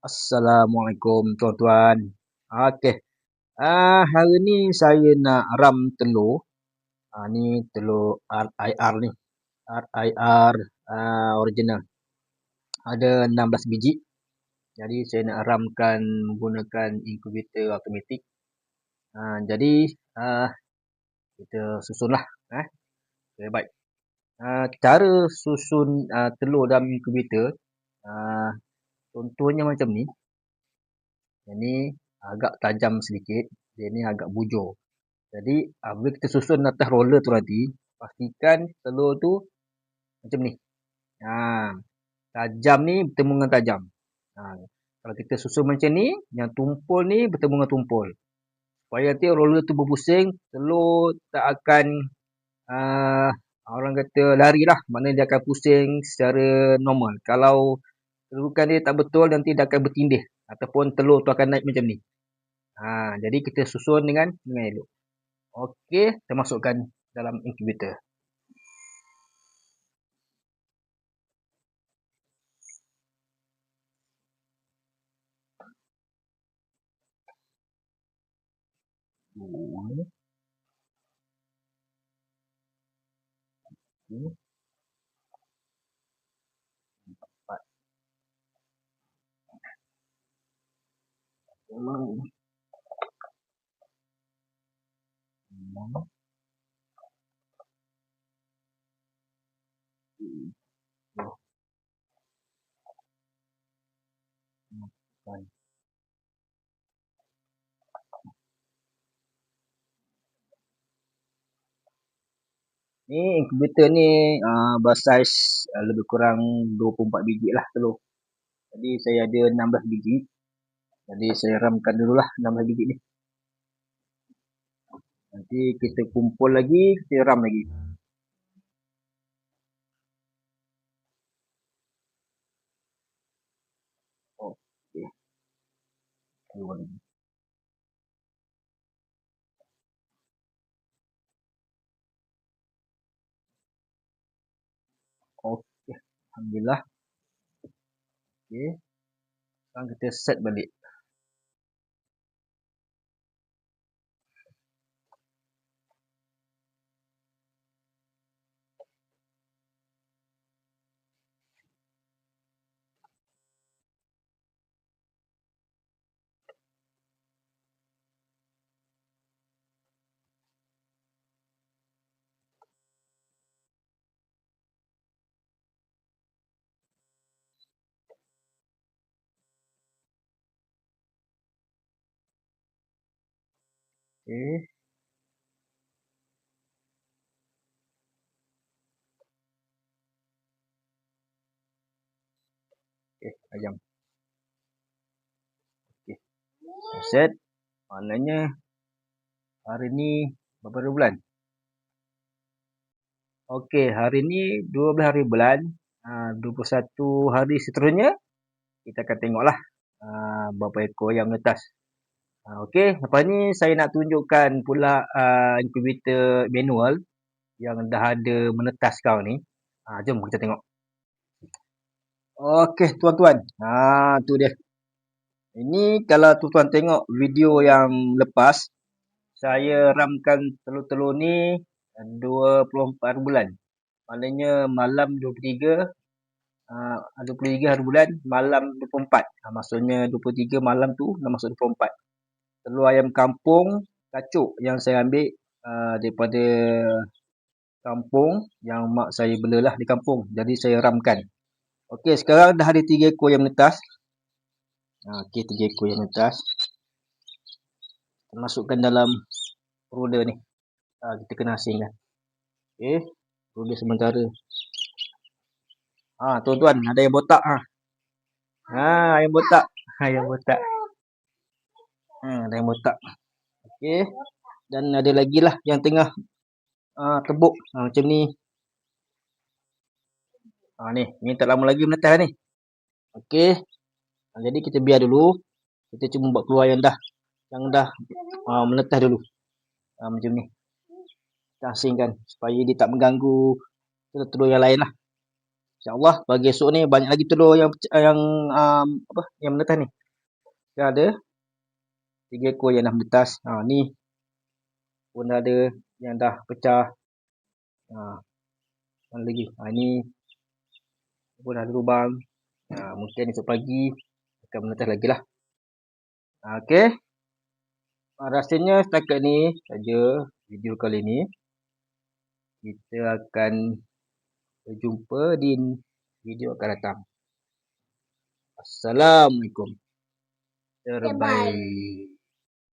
Assalamualaikum tuan-tuan. Okey. Ah hari ni saya nak ram telur. Ah ni telur RIR ni. RIR uh, original. Ada 16 biji. Jadi saya nak ramkan menggunakan inkubator automatik. Ah jadi ah kita susunlah eh. Okay, baik. Ah cara susun ah, telur dalam inkubator ah Contohnya macam ni. Yang ni agak tajam sedikit. Dia ni agak bujur. Jadi apabila kita susun atas roller tu nanti, pastikan telur tu macam ni. Ha, tajam ni bertemu dengan tajam. Ha, kalau kita susun macam ni, yang tumpul ni bertemu dengan tumpul. Supaya nanti roller tu berpusing, telur tak akan uh, orang kata lari lah. Maknanya dia akan pusing secara normal. Kalau kedudukan dia tak betul nanti dia akan bertindih ataupun telur tu akan naik macam ni. Ha, jadi kita susun dengan dengan elok. Okey, kita masukkan dalam incubator. Okay. Ni incubator ni uh, bersaiz uh, lebih kurang 24 biji lah telur. Jadi saya ada 16 biji. Jadi saya ramkan dululah 16 biji ni. Nanti kita kumpul lagi, kita ram lagi. Okey. Okey. Alhamdulillah. Okey. Sekarang kita set balik. Okey. Okey, ayam. Okey. Set. Maknanya hari ni berapa bulan? Okey, hari ni 12 hari bulan. Uh, 21 hari seterusnya kita akan tengoklah uh, berapa ekor yang menetas. Ha, okey, lepas ni saya nak tunjukkan pula uh, incubator manual yang dah ada menetas kau ni. Ha, jom kita tengok. Okey, tuan-tuan. Ha, tu dia. Ini kalau tuan-tuan tengok video yang lepas, saya ramkan telur-telur ni 24 bulan. Maknanya malam 23, uh, 23 hari bulan, malam 24. Ha, maksudnya 23 malam tu masuk 24 telur ayam kampung kacuk yang saya ambil uh, daripada kampung yang mak saya belalah di kampung. Jadi saya ramkan. Okey, sekarang dah ada 3 ekor yang menetas. Uh, Okey, 3 ekor yang menetas. Masukkan dalam roller ni. Uh, kita kena asingkan. Okey, roller sementara. Ah, tuan-tuan, ada yang botak ah. Ha, ayam botak. Ayam botak. Hmm, ada botak. Okey. Dan ada lagi lah yang tengah uh, tebuk. Uh, macam ni. Ha, ni. Ni tak lama lagi menetas ni. Okey. Uh, jadi kita biar dulu. Kita cuma buat keluar yang dah. Yang dah uh, menetas dulu. Uh, macam ni. Kita asingkan. Supaya dia tak mengganggu telur-telur yang lain lah. InsyaAllah bagi esok ni banyak lagi telur yang yang um, apa yang menetas ni. Kita ada tiga ekor yang dah menetas. Ha, ni pun ada yang dah pecah. Ha, mana lagi? Ha, ni pun ada lubang. Ha, mungkin esok pagi akan menetas lagi lah. Ha, okay. Ha, rasanya setakat ni saja video kali ni. Kita akan berjumpa di video akan datang. Assalamualaikum. Terbaik.